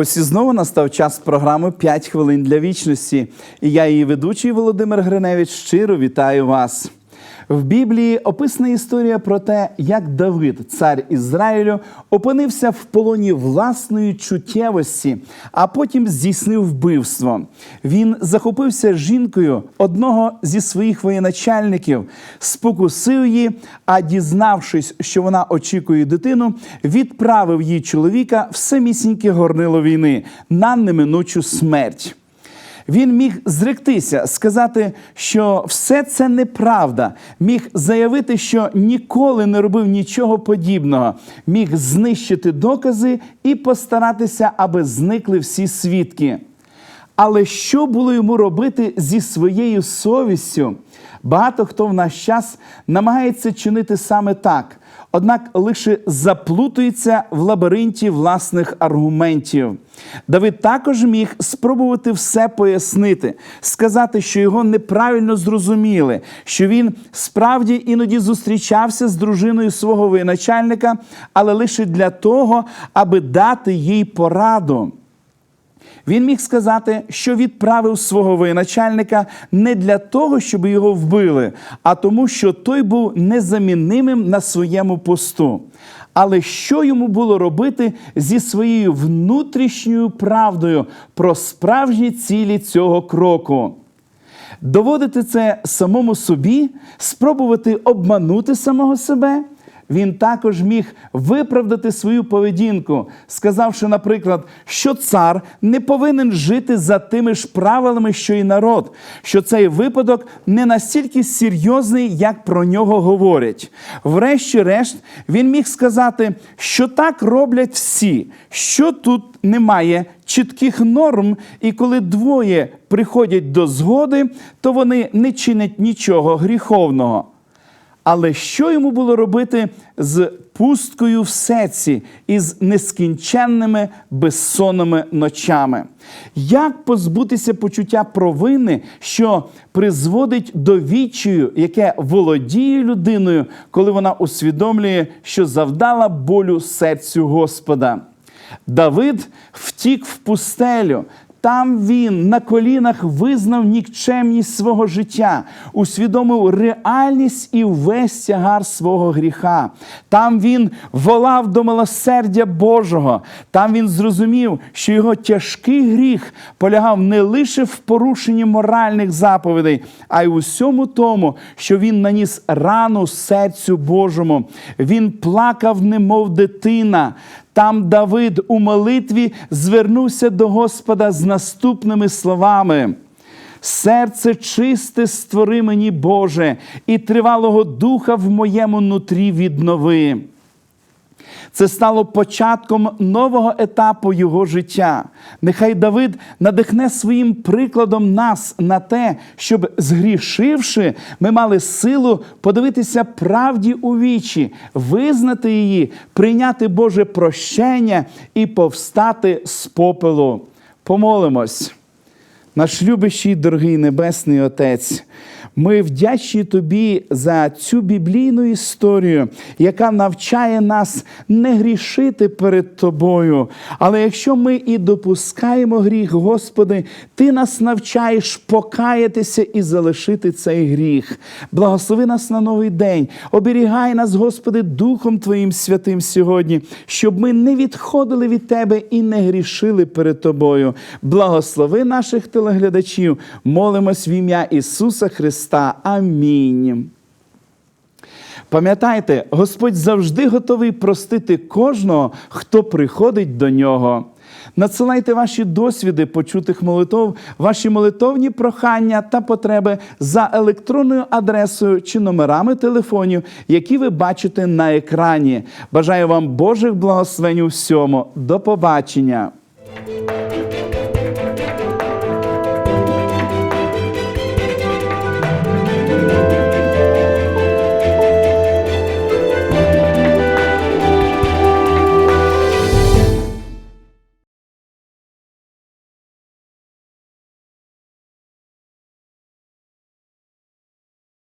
Ось і знову настав час програми «5 хвилин для вічності. І я, її ведучий Володимир Гриневич, щиро вітаю вас. В Біблії описана історія про те, як Давид, цар Ізраїлю, опинився в полоні власної чуттєвості, а потім здійснив вбивство. Він захопився жінкою одного зі своїх воєначальників, спокусив її, а дізнавшись, що вона очікує дитину, відправив її чоловіка в самісіньке горнило війни на неминучу смерть. Він міг зректися, сказати, що все це неправда, міг заявити, що ніколи не робив нічого подібного, міг знищити докази і постаратися, аби зникли всі свідки. Але що було йому робити зі своєю совістю? Багато хто в наш час намагається чинити саме так, однак лише заплутується в лабіринті власних аргументів. Давид також міг спробувати все пояснити, сказати, що його неправильно зрозуміли, що він справді іноді зустрічався з дружиною свого воєначальника, але лише для того, аби дати їй пораду. Він міг сказати, що відправив свого воєначальника не для того, щоб його вбили, а тому, що той був незамінним на своєму посту. Але що йому було робити зі своєю внутрішньою правдою про справжні цілі цього кроку? Доводити це самому собі, спробувати обманути самого себе. Він також міг виправдати свою поведінку, сказавши, наприклад, що цар не повинен жити за тими ж правилами, що й народ, що цей випадок не настільки серйозний, як про нього говорять. Врешті-решт, він міг сказати, що так роблять всі, що тут немає чітких норм, і коли двоє приходять до згоди, то вони не чинять нічого гріховного. Але що йому було робити з пусткою в серці і з нескінченними безсонними ночами? Як позбутися почуття провини, що призводить до відчаю, яке володіє людиною, коли вона усвідомлює, що завдала болю серцю Господа? Давид втік в пустелю. Там він на колінах визнав нікчемність свого життя, усвідомив реальність і весь тягар свого гріха. Там він волав до милосердя Божого. Там він зрозумів, що його тяжкий гріх полягав не лише в порушенні моральних заповідей, а й у всьому тому, що він наніс рану серцю Божому. Він плакав, немов дитина. Там Давид у молитві звернувся до Господа з наступними словами. Серце чисте створи мені, Боже, і тривалого духа в моєму нутрі віднови. Це стало початком нового етапу його життя. Нехай Давид надихне своїм прикладом нас на те, щоб, згрішивши, ми мали силу подивитися правді у вічі, визнати її, прийняти Боже прощення і повстати з попелу. Помолимось. Наш любящий, дорогий Небесний Отець, ми вдячні Тобі за цю біблійну історію, яка навчає нас не грішити перед Тобою. Але якщо ми і допускаємо гріх, Господи, Ти нас навчаєш покаятися і залишити цей гріх. Благослови нас на новий день, оберігай нас, Господи, Духом Твоїм святим сьогодні, щоб ми не відходили від Тебе і не грішили перед Тобою. Благослови наших телеглядачів, молимось в ім'я Ісуса Христа. Амінь. Пам'ятайте, Господь завжди готовий простити кожного, хто приходить до нього. Надсилайте ваші досвіди почутих молитов, ваші молитовні прохання та потреби за електронною адресою чи номерами телефонів, які ви бачите на екрані. Бажаю вам Божих благословень у всьому. До побачення!